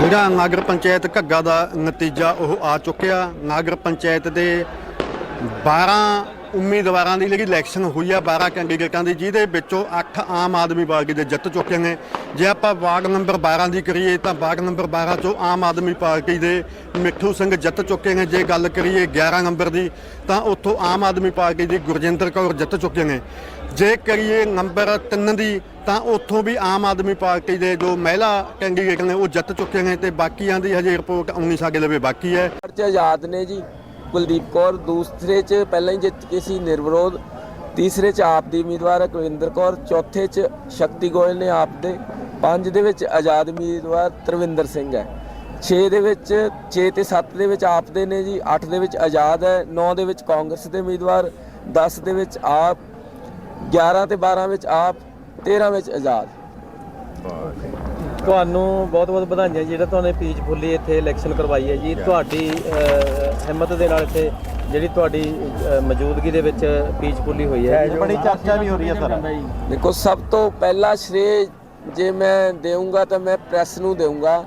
ਜਿਹੜਾ ਨਾਗਰ ਪੰਚਾਇਤ ਘੱਗਾ ਦਾ ਨਤੀਜਾ ਉਹ ਆ ਚੁੱਕਿਆ। ਨਾਗਰ ਪੰਚਾਇਤ ਦੇ 12 ਉਮੀਦਵਾਰਾਂ ਦੀ ਜਿਹੜੀ ਇਲੈਕਸ਼ਨ ਹੋਈ ਆ 12 ਕੈਂਡੀਡੇਟਾਂ ਦੀ, ਜਿਹਦੇ ਵਿੱਚੋਂ 8 ਆਮ ਆਦਮੀ ਪਾਰਟੀ ਦੇ ਜਿੱਤ ਚੁੱਕੇ ਨੇ। ਜੇ ਆਪਾਂ ਵਾਰਡ ਨੰਬਰ 12 ਦੀ ਕਰੀਏ, ਤਾਂ ਵਾਰਡ ਨੰਬਰ 12 ਚੋਂ ਆਮ ਆਦਮੀ ਪਾਰਟੀ ਦੇ ਮਿੱਠੂ ਸਿੰਘ ਜਿੱਤ ਚੁੱਕੇ ਨੇ। ਜੇ ਗੱਲ ਕਰੀਏ 11 ਨੰਬਰ ਦੀ, ਤਾਂ ਉੱਥੋਂ ਆਮ ਆਦਮੀ ਪਾਰਟੀ ਦੀ ਗੁਰਜਿੰਦਰ ਕੌਰ ਜਿੱਤ ਚੁੱਕੇ ਨੇ। ਜੇ ਕਰੀਏ ਨੰਬਰ 3 ਦੀ, ਤਾਂ ਉੱਥੋਂ ਵੀ ਆਮ ਆਦਮੀ ਪਾਰਟੀ ਦੇ ਜੋ ਮਹਿਲਾ ਕੈਂਡੀਡੇਟ ਨੇ, ਉਹ ਜਿੱਤ ਚੁੱਕੇ ਨੇ ਤੇ ਬਾਕੀਆਂ ਦੀ ਹਜੇ ਰਿਪੋਰਟ ਆਉਣੀ ਸਾਡੇ ਲਵੇ ਬਾਕੀ ਹੈ। ਚ ਆਜ਼ਾਦ ਨੇ ਜੀ। ਕੁਲਦੀਪ ਕੌਰ ਦੂਸਰੇ ਚ, ਪਹਿਲਾਂ ਹੀ ਜਿੱਤ ਕੇ ਸੀ ਨਿਰਵਿਰੋਧ। ਤੀਸਰੇ ਚ ਆਪ ਦੀ ਉਮੀਦਵਾਰ ਕੁਲਵਿੰਦਰ ਕੌਰ, ਚੌਥੇ ਚ ਸ਼ਕਤੀ ਗੋਇਲ ਨੇ ਆਪ ਦੇ। ਪੰਜ ਦੇ ਵਿੱਚ ਆਜ਼ਾਦ ਉਮੀਦਵਾਰ ਤਰਵਿੰਦਰ ਸਿੰਘ ਹੈ। 6 ਦੇ ਵਿੱਚ 6 ਤੇ 7 ਦੇ ਵਿੱਚ ਆਪ ਦੇ ਨੇ ਜੀ 8 ਦੇ ਵਿੱਚ ਆਜ਼ਾਦ ਹੈ 9 ਦੇ ਵਿੱਚ ਕਾਂਗਰਸ ਦੇ ਉਮੀਦਵਾਰ 10 ਦੇ ਵਿੱਚ ਆਪ 11 ਤੇ 12 ਵਿੱਚ ਆਪ 13 ਵਿੱਚ ਆਜ਼ਾਦ। ਤੁਹਾਨੂੰ ਬਹੁਤ ਬਹੁਤ ਵਧਾਈਆਂ ਜੀ, ਜਿਹੜਾ ਤੁਹਾਨੂੰ ਪੀਚਫੁੱਲੀ ਇੱਥੇ ਇਲੈਕਸ਼ਨ ਕਰਵਾਈ ਹੈ ਜੀ। ਤੁਹਾਡੀ ਹਿੰਮਤ ਦੇ ਨਾਲ ਇੱਥੇ ਜਿਹੜੀ ਤੁਹਾਡੀ ਮੌਜੂਦਗੀ ਦੇ ਵਿੱਚ ਪੀਚਫੁੱਲੀ ਹੋਈ ਹੈ। ਬੜੀ ਚਰਚਾ ਵੀ ਹੋ ਰਹੀ ਹੈ ਸਰ। ਦੇਖੋ ਸਭ ਤੋਂ ਪਹਿਲਾ ਸ਼੍ਰੇ ਜੇ ਮੈਂ ਦੇਵਾਂਗਾ ਤਾਂ ਮੈਂ ਪ੍ਰੈਸ ਨੂੰ ਦੇਵਾਂਗਾ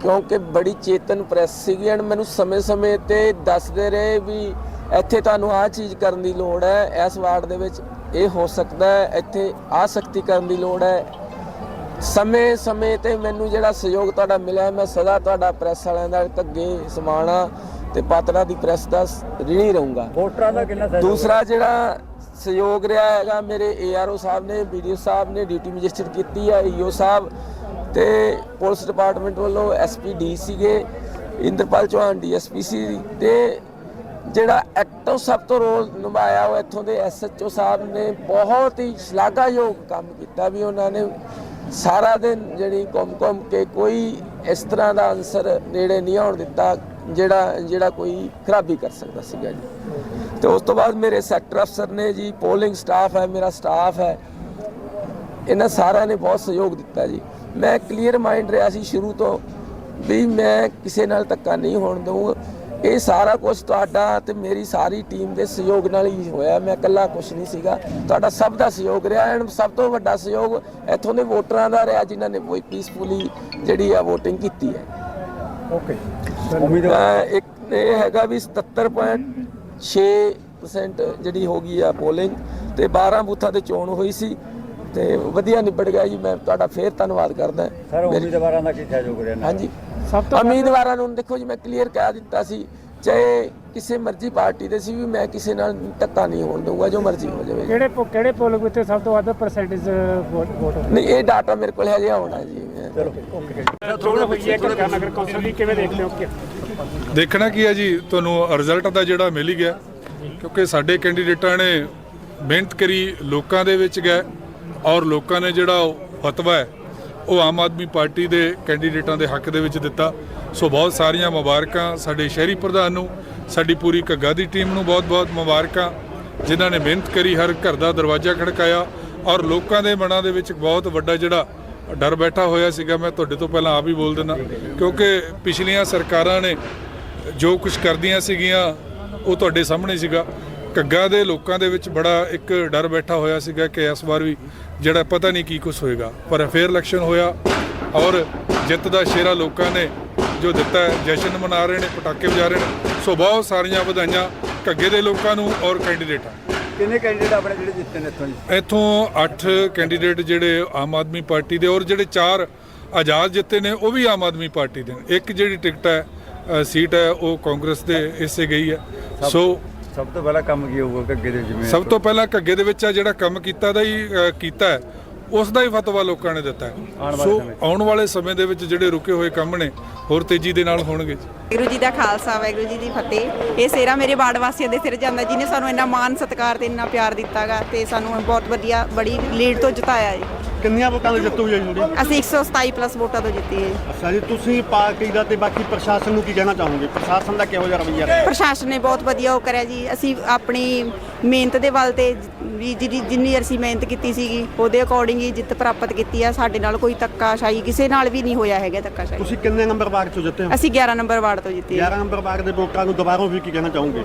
ਕਿਉਂਕਿ ਬੜੀ ਚੇਤਨ ਪ੍ਰੈਸ ਸੀਗੀ ਐਂਡ ਮੈਨੂੰ ਸਮੇਂ-ਸਮੇਂ ਤੇ ਦੱਸਦੇ ਰਹੇ ਵੀ ਇੱਥੇ ਤੁਹਾਨੂੰ ਆਹ ਚੀਜ਼ ਕਰਨ ਦੀ ਲੋੜ ਹੈ ਇਸ ਵਾਰਡ ਦੇ ਵਿੱਚ ਇਹ ਹੋ ਸਕਦਾ ਹੈ ਇੱਥੇ ਆਹ ਸਖਤੀ ਕਰਨ ਦੀ ਲੋੜ ਹੈ। ਸਮੇਂ-ਸਮੇਂ ਤੇ ਮੈਨੂੰ ਜਿਹੜਾ ਸਹਿਯੋਗ ਤੁਹਾਡਾ ਮਿਲਿਆ ਮੈਂ ਸਦਾ ਤੁਹਾਡਾ ਪ੍ਰੈਸ ਵਾਲਿਆਂ ਦਾ ਅੱਗੇ ਸਮਾਣਾ ਤੇ ਪਾਤੜਾ ਦੀ ਪ੍ਰੈਸ ਦਾ ਰਿਣੀ ਰਹੂੰਗਾ। ਵੋਟਰਾਂ ਦਾ ਕਿੰਨਾ ਦੂਸਰਾ ਜਿਹੜਾ ਸਹਿਯੋਗ ਰਿਹਾ ਹੈਗਾ। ਮੇਰੇ ਏਆਰਓ ਸਾਹਿਬ ਨੇ ਵੀਡੀਓ ਸਾਹਿਬ ਨੇ ਡਿਊਟੀ ਮੈਜਿਸਟਰ ਕੀਤੀ ਹੈ ਈਓ ਸਾਹਿਬ ਤੇ ਪੁਲਿਸ ਡਿਪਾਰਟਮੈਂਟ ਵੱਲੋਂ ਐਸਪੀ ਸੀਗੇ, ਇੰਦਰਪਾਲ ਚੌਹਾਨ ਡੀਐਸਪੀ ਸੀ ਤੇ ਜਿਹੜਾ ਐਕਟਿਵ ਸਭ ਤੋਂ ਰੋਲ ਨਿਭਾਇਆ ਉਹ ਇੱਥੋਂ ਦੇ ਐਸਐਚਓ ਸਾਹਿਬ ਨੇ। ਬਹੁਤ ਹੀ ਸ਼ਲਾਘਾਯੋਗ ਕੰਮ ਕੀਤਾ ਵੀ ਉਹਨਾਂ ਨੇ। ਸਾਰਾ ਦਿਨ ਜਿਹੜੀ ਘੁੰਮ-ਘੁੰਮ ਕੇ ਕੋਈ ਇਸ ਤਰ੍ਹਾਂ ਦਾ ਅਨਸਰ ਨੇੜੇ ਨਹੀਂ ਆਉਣ ਦਿੱਤਾ, ਜਿਹੜਾ ਜਿਹੜਾ ਕੋਈ ਖਰਾਬੀ ਕਰ ਸਕਦਾ ਸੀਗਾ ਜੀ। ਤੇ ਉਸ ਤੋਂ ਬਾਅਦ ਮੇਰੇ ਸੈਕਟਰ ਅਫਸਰ ਨੇ ਜੀ ਪੋਲਿੰਗ ਸਟਾਫ ਹੈ ਮੇਰਾ ਸਟਾਫ ਹੈ ਇਹਨਾਂ ਸਾਰਿਆਂ ਨੇ ਬਹੁਤ ਸਹਿਯੋਗ ਦਿੱਤਾ ਜੀ। ਮੈਂ ਕਲੀਅਰ ਮਾਈਂਡ ਰਿਹਾ ਸੀ ਸ਼ੁਰੂ ਤੋਂ ਵੀ ਮੈਂ ਕਿਸੇ ਨਾਲ ਧੱਕਾ ਨਹੀਂ ਹੋਣ ਦਊਂਗਾ। ਇਹ ਸਾਰਾ ਕੁਝ ਤੁਹਾਡਾ ਤੇ ਮੇਰੀ ਸਾਰੀ ਟੀਮ ਦੇ ਸਹਿਯੋਗ ਨਾਲ ਹੀ ਹੋਇਆ। ਮੈਂ ਇਕੱਲਾ ਕੁਝ ਨਹੀਂ ਸੀਗਾ। ਤੁਹਾਡਾ ਸਭ ਦਾ ਸਹਿਯੋਗ ਰਿਹਾ ਐਂਡ ਸਭ ਤੋਂ ਵੱਡਾ ਸਹਿਯੋਗ ਇੱਥੋਂ ਦੇ ਵੋਟਰਾਂ ਦਾ ਰਿਹਾ ਜਿਨ੍ਹਾਂ ਨੇ ਬਹੁਤ ਪੀਸਫੁਲੀ ਜਿਹੜੀ ਆ VOTING ਕੀਤੀ ਹੈ। ਓਕੇ ਇੱਕ ਇਹ ਹੈਗਾ ਵੀ 77.6% ਜਿਹੜੀ ਹੋ ਗਈ ਆ ਪੋਲਿੰਗ ਤੇ 12 ਬੂਥਾਂ ਤੇ ਚੋਣ ਹੋਈ ਸੀ ਤੇ ਵਧੀਆ ਨਿਬੜ ਗਿਆ ਜੀ। ਮੈਂ ਤੁਹਾਡਾ ਫੇਰ ਧੰਨਵਾਦ ਕਰਦਾ। ਸਰ ਮੇਰੀ- ਉਮੀਦਵਾਰਾਂ ਦਾ ਕੀ ਸਹਿਯੋਗ ਰਿਹਾ? ਹਾਂਜੀ। ਸਭ ਤੋਂ ਉਮੀਦਵਾਰਾਂ ਨੂੰ ਦੇਖੋ ਜੀ ਮੈਂ ਕਲੀਅਰ ਕਹਿ ਦਿੱਤਾ ਸੀ ਚਾਹੇ ਕਿਸੇ ਮਰਜ਼ੀ ਪਾਰਟੀ ਦੇ ਸੀ ਵੀ ਮੈਂ ਕਿਸੇ ਨਾਲ ਧੱਕਾ ਨਹੀਂ ਹੋਣ ਦਊਂਗਾ ਜੋ ਮਰਜ਼ੀ ਹੋ ਜਾਵੇ ਕਿਹੜੇ ਕਿਹੜੇ ਪੋਲਿੰਗ ਬੂਥੇ ਸਭ ਤੋਂ ਵੱਧ ਪਰਸੈਂਟੇਜ ਵੋਟ ਨਹੀਂ ਇਹ ਡਾਟਾ ਮੇਰੇ ਕੋਲ ਹਜੇ ਆਉਣਾ ਜੀ। ਥੋੜਾ ਹੋਈ ਹੈ ਕਿ ਨਗਰ ਕੌਂਸਲ ਦੀ ਕਿਵੇਂ ਦੇਖਦੇ ਹੋ? ਕਿ ਦੇਖਣਾ ਕੀ ਹੈ ਜੀ, ਤੁਹਾਨੂੰ ਰਿਜ਼ਲਟ ਦਾ ਜਿਹੜਾ ਮਿਲ ਹੀ ਗਿਆ। ਕਿਉਂਕਿ ਸਾਡੇ ਕੈਂਡੀਡੇਟਾਂ ਨੇ ਮਿਹਨਤ ਕਰੀ, ਲੋਕਾਂ ਦੇ ਵਿੱਚ ਗਏ ਔਰ ਲੋਕਾਂ ਨੇ ਜਿਹੜਾ ਉਹ ਫਤਵਾ ਹੈ, ਉਹ ਆਮ ਆਦਮੀ ਪਾਰਟੀ ਦੇ ਕੈਂਡੀਡੇਟਾਂ ਦੇ ਹੱਕ ਦੇ ਵਿੱਚ ਦਿੱਤਾ। ਸੋ ਬਹੁਤ ਸਾਰੀਆਂ ਮੁਬਾਰਕਾਂ ਸਾਡੇ ਸ਼ਹਿਰੀ ਪ੍ਰਧਾਨ ਨੂੰ, ਸਾਡੀ ਪੂਰੀ ਘੱਗਾ ਦੀ ਟੀਮ ਨੂੰ ਬਹੁਤ-ਬਹੁਤ ਮੁਬਾਰਕਾਂ, ਜਿਨ੍ਹਾਂ ਨੇ ਮਿਹਨਤ ਕਰੀ, ਹਰ ਘਰ ਦਾ ਦਰਵਾਜ਼ਾ ਖੜਕਾਇਆ ਔਰ ਲੋਕਾਂ ਦੇ ਮਨਾਂ ਦੇ ਵਿੱਚ ਬਹੁਤ ਵੱਡਾ ਜਿਹੜਾ ਡਰ ਬੈਠਾ ਹੋਇਆ ਸੀਗਾ, ਮੈਂ ਤੁਹਾਡੇ ਤੋਂ ਪਹਿਲਾਂ ਆਪ ਹੀ ਬੋਲ ਦਿੰਦਾ। ਕਿਉਂਕਿ ਪਿਛਲੀਆਂ ਸਰਕਾਰਾਂ ਨੇ ਜੋ ਕੁਝ ਕਰਦੀਆਂ ਸੀਗੀਆਂ, ਉਹ ਤੁਹਾਡੇ ਸਾਹਮਣੇ ਸੀਗਾ। ਘੱਗਾ ਦੇ ਲੋਕਾਂ ਦੇ ਵਿੱਚ ਬੜਾ ਇੱਕ ਡਰ ਬੈਠਾ ਹੋਇਆ ਸੀਗਾ ਕਿ ਇਸ ਵਾਰ ਵੀ ਜਿਹੜਾ ਪਤਾ ਨਹੀਂ ਕੀ ਕੁਝ ਹੋਏਗਾ। ਪਰ ਫੇਰ ਇਲੈਕਸ਼ਨ ਹੋਇਆ ਔਰ ਜਿੱਤ ਦਾ ਸ਼ੇਰਾ ਲੋਕਾਂ ਨੇ ਜੋ ਦਿੱਤਾ ਜਸ਼ਨ ਮਨਾ ਰਹੇ ਨੇ, ਪਟਾਕੇ ਵਜਾ ਰਹੇ ਨੇ। ਸੋ ਬਹੁਤ ਸਾਰੀਆਂ ਵਧਾਈਆਂ ਘੱਗੇ ਦੇ ਲੋਕਾਂ ਨੂੰ ਔਰ ਕੈਂਡੀਡੇਟਾਂ ਕਿੰਨੇ ਕੈਂਡੀਡੇਟ ਆਪਣੇ ਜਿਹੜੇ ਜਿੱਤੇ ਨੇ ਇੱਥੋਂ ਜੀ? ਇੱਥੋਂ 8 ਕੈਂਡੀਡੇਟ ਜਿਹੜੇ ਆਮ ਆਦਮੀ ਪਾਰਟੀ ਦੇ ਔਰ ਜਿਹੜੇ 4 ਆਜ਼ਾਦ ਜਿੱਤੇ ਨੇ ਉਹ ਵੀ ਆਮ ਆਦਮੀ ਪਾਰਟੀ ਦੇ ਨੇ। ਇੱਕ ਜਿਹੜੀ ਟਿਕਟ ਹੈ ਸੀਟ ਹੈ ਉਹ ਕਾਂਗਰਸ ਦੇ ਹਿੱਸੇ ਗਈ ਹੈ। ਸੋ ਸਭ ਤੋਂ ਪਹਿਲਾਂ ਕੰਮ ਕੀ ਹੋਊਗਾ ਅੱਗੇ ਦੇ ਜਿਵੇਂ ਸਭ ਤੋਂ ਪਹਿਲਾਂ ਘੱਗੇ ਦੇ ਵਿੱਚ ਆ ਜਿਹੜਾ ਕੰਮ ਕੀਤਾ ਦਾ ਹੀ ਕੀਤਾ ਹੈ ਉਸ ਦਾ ਹੀ ਫਤਵਾ ਲੋਕਾਂ ਨੇ ਦਿੱਤਾ ਸੋ। ਆਉਣ ਵਾਲੇ ਸਮੇਂ ਦੇ ਵਿੱਚ ਜਿਹੜੇ ਰੁਕੇ ਹੋਏ ਕੰਮ ਨੇ ਹੋਰ ਤੇਜ਼ੀ ਦੇ ਨਾਲ ਹੋਣਗੇ। ਗੁਰੂ ਜੀ ਦਾ ਖਾਲਸਾ, ਵਾਹਿਗੁਰੂ ਜੀ ਦੀ ਫਤਿਹ। ਇਹ ਸੇਰਾ ਮੇਰੇ ਬਾੜ ਵਾਸੀਆਂ ਦੇ ਸਿਰ ਜਾਂਦਾ ਜਿਹਨੇ ਸਾਨੂੰ ਇੰਨਾ ਮਾਣ ਸਤਿਕਾਰ ਤੇ ਇੰਨਾ ਪਿਆਰ ਦਿੱਤਾਗਾ ਤੇ ਸਾਨੂੰ ਬਹੁਤ ਵਧੀਆ, ਬੜੀ ਲੀਡ ਤੋਂ ਜਿਤਾਇਆ ਹੈ ਕਿੰਨੀਆਂ ਵੋਟਾਂ ਦੇ ਜਿੱਤੂ ਜੀ ਤੁਹਾਡੀ ਅਸੀਂ 127 ਪਲੱਸ ਵੋਟਾਂ ਤੋਂ ਜਿੱਤੀ ਹੈ ਜੀ। ਅੱਛਾ ਜੀ ਤੁਸੀਂ ਪਾਰਟੀ ਦਾ ਤੇ ਬਾਕੀ ਪ੍ਰਸ਼ਾਸਨ ਨੂੰ ਕੀ ਕਹਿਣਾ ਚਾਹੋਗੇ? ਪ੍ਰਸ਼ਾਸਨ ਦਾ ਕਿਹੋ ਜਿਹਾ ਰਵੱਈਆ ਰਿਹਾ? ਪ੍ਰਸ਼ਾਸਨ ਨੇ ਬਹੁਤ ਵਧੀਆ ਉਹ ਕਰਿਆ ਜੀ। ਅਸੀਂ ਆਪਣੀ ਮਿਹਨਤ ਦੇ ਵੱਲ ਤੇ ਵੀ ਜਿਹੜੀ ਜਿੰਨੀ ਅਸੀਂ ਮਿਹਨਤ ਕੀਤੀ ਸੀਗੀ ਉਹਦੇ ਅਕੋਰਡਿੰਗ ਹੀ ਜਿੱਤ ਪ੍ਰਾਪਤ ਕੀਤੀ ਆ। ਸਾਡੇ ਨਾਲ ਕੋਈ ਧੱਕਾਸ਼ਾਹੀ ਕਿਸੇ ਨਾਲ ਵੀ ਨਹੀਂ ਹੋਇਆ ਹੈਗਾ ਧੱਕਾਸ਼ਾਹੀ। ਤੁਸੀਂ ਕਿੰਨੇ ਨੰਬਰ ਵਾਰਡ ਚੋਂ ਜਿੱਤੇ ਹੋ? ਅਸੀਂ 11 ਨੰਬਰ ਵਾਰਡ ਤੋਂ ਜਿੱਤੀ ਹੈ। 11 ਨੰਬਰ ਵਾਰਡ ਦੇ ਵੋਟਰਾਂ ਨੂੰ ਦੁਬਾਰਾ ਵੀ ਕੀ ਕਹਿਣਾ ਚਾਹੋਗੇ?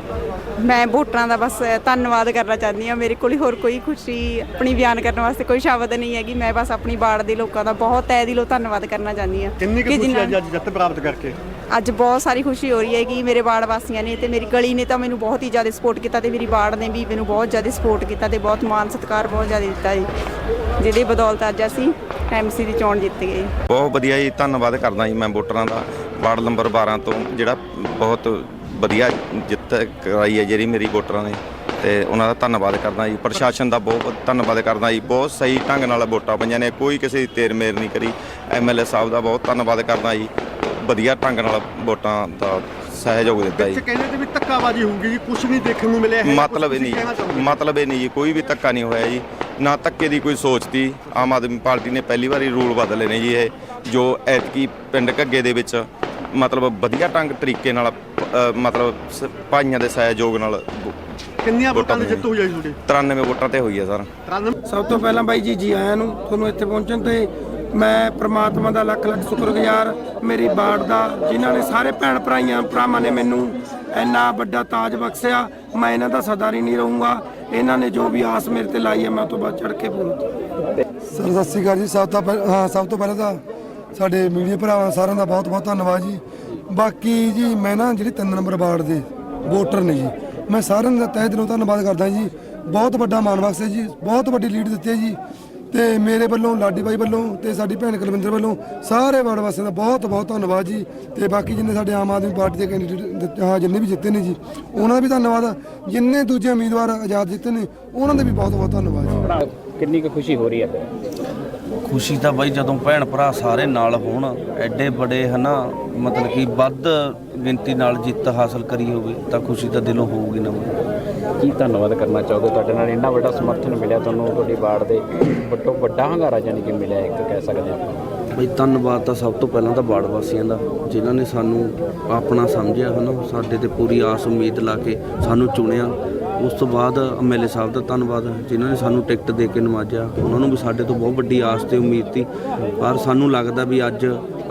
ਮੈਂ ਵੋਟਰਾਂ ਦਾ ਬਸ ਧੰਨਵਾਦ ਕਰਨਾ ਚਾਹੁੰਦੀ ਹਾਂ। ਮੇਰੇ ਕੋਲ ਹੋਰ ਕੋਈ ਖੁਸ਼ੀ ਆਪਣੀ ਬਿਆਨ ਕਰਨ ਵਾਸਤੇ ਕੋਈ ਸ਼ਬਦ ਨਹੀਂ ਹੈਗੀ। ਮੈਂ ਮੈਂ ਬਸ ਆਪਣੀ ਬਾੜ ਦੇ ਲੋਕਾਂ ਦਾ ਬਹੁਤ ਤਹਿ ਦਿਲੋਂ ਧੰਨਵਾਦ ਕਰਨਾ ਚਾਹੁੰਦੀ ਹਾਂ ਕਿੰਨੀ ਕੁ ਕਿ ਖੁਸ਼ੀ ਅੱਜ ਅੱਜ ਜਿੱਤ ਪ੍ਰਾਪਤ ਕਰਕੇ? ਅੱਜ ਬਹੁਤ ਸਾਰੀ ਖੁਸ਼ੀ ਹੋ ਰਹੀ ਹੈ ਕਿ ਮੇਰੇ ਬਾੜ ਵਾਸੀਆਂ ਨੇ ਤੇ ਮੇਰੀ ਗਲੀ ਨੇ ਤਾਂ ਮੈਨੂੰ ਬਹੁਤ ਹੀ ਜ਼ਿਆਦਾ ਸਪੋਰਟ ਕੀਤਾ ਤੇ ਮੇਰੀ ਬਾੜ ਨੇ ਵੀ ਮੈਨੂੰ ਬਹੁਤ ਜ਼ਿਆਦਾ ਸਪੋਰਟ ਕੀਤਾ ਤੇ ਬਹੁਤ ਮਾਣ ਸਤਿਕਾਰ ਬਹੁਤ ਜ਼ਿਆਦਾ ਦਿੱਤਾ ਜੀ ਜਿਹਦੀ ਬਦੌਲਤ ਅੱਜ ਅਸੀਂ ਐਮਸੀ ਦੀ ਚੋਣ ਜਿੱਤ ਗਏ ਬਹੁਤ ਵਧੀਆ ਜੀ ਧੰਨਵਾਦ ਕਰਦਾ ਜੀ ਮੈਂ ਵੋਟਰਾਂ ਦਾ। ਵਾਰਡ ਨੰਬਰ 12 ਤੋਂ ਜਿਹੜਾ ਬਹੁਤ ਵਧੀਆ ਜਿੱਤ ਕਰਾਈ ਹੈ ਜਿਹੜੀ ਮੇਰੀ ਵੋਟਰਾਂ ਨੇ। ਤੇ ਉਹਨਾਂ ਦਾ ਧੰਨਵਾਦ ਕਰਦਾ ਜੀ। ਪ੍ਰਸ਼ਾਸਨ ਦਾ ਬਹੁਤ ਬਹੁਤ ਧੰਨਵਾਦ ਕਰਦਾ ਜੀ। ਬਹੁਤ ਸਹੀ ਢੰਗ ਨਾਲ ਵੋਟਾਂ ਪਈਆਂ ਨੇ। ਕੋਈ ਕਿਸੇ ਦੀ ਤੇਰ ਮੇਰ ਨਹੀਂ ਕਰੀ। ਐਮਐਲਏ ਸਾਹਿਬ ਦਾ ਬਹੁਤ ਧੰਨਵਾਦ ਕਰਦਾ ਜੀ। ਵਧੀਆ ਢੰਗ ਨਾਲ ਵੋਟਾਂ ਦਾ ਸਹਿਯੋਗ ਦਿੱਤਾ ਵਿੱਚ ਜੀ ਕਹਿੰਦੇ ਤੇ ਵੀ ਧੱਕਾਬਾਜ਼ੀ ਹੋਊਗੀ ਜੀ। ਕੁਝ ਨਹੀਂ ਦੇਖਣ ਨੂੰ ਮਿਲਿਆ ਹੈ ਮਤਲਬ ਇਹ ਨਹੀਂ ਮਤਲਬ ਇਹ ਨਹੀਂ ਜੀ। ਕੋਈ ਵੀ ਧੱਕਾ ਨਹੀਂ ਹੋਇਆ ਜੀ। ਨਾ ਧੱਕੇ ਦੀ ਕੋਈ ਸੋਚਤੀ ਆਮ ਆਦਮੀ ਪਾਰਟੀ ਨੇ ਪਹਿਲੀ ਵਾਰੀ ਰੂਲ ਬਦਲੇ ਨੇ ਜੀ ਇਹ। ਜੋ ਐਤਕੀ ਪਿੰਡ ਘੱਗੇ ਦੇ ਵਿੱਚ ਮਤਲਬ ਵਧੀਆ ਢੰਗ ਤਰੀਕੇ ਨਾਲ ਮਤਲਬ ਭਾਈਆਂ ਦੇ ਸਹਿਯੋਗ ਨਾਲ ਕਿੰਨੀਆਂ ਵੋਟਾਂ ਦੀ ਜਿੱਤ ਹੋਈ ਹੈ ਜੀ ਤੁਹਾਡੀ? 93 ਵੋਟਾਂ ਤੇ ਹੋਈ ਹੈ ਸਰ। 93 ਸਭ ਤੋਂ ਪਹਿਲਾਂ ਬਾਈ ਜੀ ਜੀ ਆਇਆਂ ਨੂੰ ਤੁਹਾਨੂੰ ਇੱਥੇ ਪਹੁੰਚਣ ਤੇ ਮੈਂ ਪ੍ਰਮਾਤਮਾ ਦਾ ਲੱਖ ਲੱਖ ਸ਼ੁਕਰਗੁਜ਼ਾਰ ਮੇਰੀ ਬਾੜ ਦਾ ਜਿਨ੍ਹਾਂ ਨੇ ਸਾਰੇ ਭੈਣ ਭਰਾਈਆਂ ਭਰਾਵਾਂ ਨੇ ਮੈਨੂੰ ਇੰਨਾ ਵੱਡਾ ਤਾਜ ਬਖਸ਼ਿਆ ਮੈਂ ਇਹਨਾਂ ਦਾ ਸਦਾ ਹੀ ਨਹੀਂ ਰਹੂੰਗਾ। ਇਹਨਾਂ ਨੇ ਜੋ ਵੀ ਆਸ ਮੇਰੇ ਤੇ ਲਾਈ ਹੈ ਮੈਂ ਉਹ ਤੋਂ ਬਾਅਦ ਚੜ ਕੇ ਪੂਰੀ ਸਰ ਸਤਿ ਸ਼੍ਰੀ ਅਕਾਲ ਜੀ। ਸਭ ਤੋਂ ਪਹਿਲਾਂ ਹਾਂ ਸਭ ਤੋਂ ਪਹਿਲਾਂ ਤਾਂ ਸਾਡੇ ਮੀਡੀਆ ਭਰਾਵਾਂ ਸਾਰਿਆਂ ਦਾ ਬਹੁਤ ਬਹੁਤ ਧੰਨਵਾਦ ਜੀ। ਬਾਕੀ ਜੀ ਮੈਂ ਨਾ ਜਿਹੜੀ 3 ਨੰਬਰ ਵਾਰਡ ਦੇ ਵੋਟਰ ਨੇ ਜੀ ਮੈਂ ਸਾਰਿਆਂ ਦਾ ਤਹਿ ਦਿਲੋਂ ਧੰਨਵਾਦ ਕਰਦਾ ਜੀ। ਬਹੁਤ ਵੱਡਾ ਮਾਣ ਬਖਸ਼ ਜੀ। ਬਹੁਤ ਵੱਡੀ ਲੀਡ ਦਿੱਤੀ ਹੈ ਜੀ। ਤੇ ਮੇਰੇ ਵੱਲੋਂ, ਲਾਡੀ ਬਾਈ ਵੱਲੋਂ ਤੇ ਸਾਡੀ ਭੈਣ ਕੁਲਵਿੰਦਰ ਵੱਲੋਂ ਸਾਰੇ ਵਾਰਡ ਵਾਸੀਆਂ ਦਾ ਬਹੁਤ ਬਹੁਤ ਧੰਨਵਾਦ ਜੀ। ਤੇ ਬਾਕੀ ਜਿੰਨੇ ਸਾਡੇ ਆਮ ਆਦਮੀ ਪਾਰਟੀ ਦੇ ਕੈਂਡੀਡੇਟ ਹਾਂ, ਜਿੰਨੇ ਵੀ ਜਿੱਤੇ ਨੇ ਜੀ, ਉਹਨਾਂ ਦਾ ਵੀ ਧੰਨਵਾਦ। ਜਿੰਨੇ ਦੂਜੇ ਉਮੀਦਵਾਰ ਆਜ਼ਾਦ ਜਿੱਤੇ ਨੇ, ਉਹਨਾਂ ਦਾ ਵੀ ਬਹੁਤ ਬਹੁਤ ਧੰਨਵਾਦ ਜੀ। ਕਿੰਨੀ ਕੁ ਖੁਸ਼ੀ ਹੋ ਰਹੀ ਹੈ ਖੁਸ਼ੀ ਤਾਂ ਬਾਈ ਜਦੋਂ ਭੈਣ ਭਰਾ ਸਾਰੇ ਨਾਲ ਹੋਣ ਐਡੇ ਬੜੇ ਹਨਾ ਮਤਲਬ ਕਿ ਵੱਧ ਗਿਣਤੀ ਨਾਲ ਜਿੱਤ ਹਾਸਲ ਕਰੀ ਹੋਵੇ ਤਾਂ ਖੁਸ਼ੀ ਤਾਂ ਦਿਲੋਂ ਹੋਊਗੀ ਨਾ ਕੀ ਧੰਨਵਾਦ ਕਰਨਾ ਚਾਹੋਗੇ? ਤੁਹਾਡੇ ਨਾਲ ਇੰਨਾ ਵੱਡਾ ਸਮਰਥਨ ਮਿਲਿਆ ਤੁਹਾਨੂੰ ਤੁਹਾਡੀ ਵਾਰਡ ਦੇ ਵੱਡੋ ਵੱਡਾ ਹੰਗਾਰਾ ਜਾਨੀ ਕਿ ਮਿਲਿਆ ਇੱਕ ਕਹਿ ਸਕਦੇ ਆਪਾਂ ਬਈ ਧੰਨਵਾਦ ਤਾਂ ਸਭ ਤੋਂ ਪਹਿਲਾਂ ਤਾਂ ਬਾੜ ਵਾਸੀਆਂ ਦਾ ਜਿਨ੍ਹਾਂ ਨੇ ਸਾਨੂੰ ਆਪਣਾ ਸਮਝਿਆ ਹਨਾ ਸਾਡੇ ਤੇ ਪੂਰੀ ਆਸ ਉਮੀਦ ਲਾ ਕੇ ਸਾਨੂੰ ਚੁਣਿਆ। ਉਸ ਤੋਂ ਬਾਅਦ ਐਮਐਲਏ ਸਾਹਿਬ ਦਾ ਧੰਨਵਾਦ, ਜਿਨ੍ਹਾਂ ਨੇ ਸਾਨੂੰ ਟਿਕਟ ਦੇ ਕੇ ਨਵਾਜਿਆ। ਉਹਨਾਂ ਨੂੰ ਵੀ ਸਾਡੇ ਤੋਂ ਬਹੁਤ ਵੱਡੀ ਆਸ ਤੇ ਉਮੀਦ ਸੀ। ਪਰ ਸਾਨੂੰ ਲੱਗਦਾ ਵੀ ਅੱਜ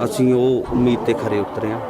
ਅਸੀਂ ਉਹ ਉਮੀਦ ਤੇ ਖਰੇ ਉਤਰੇ ਹਾਂ।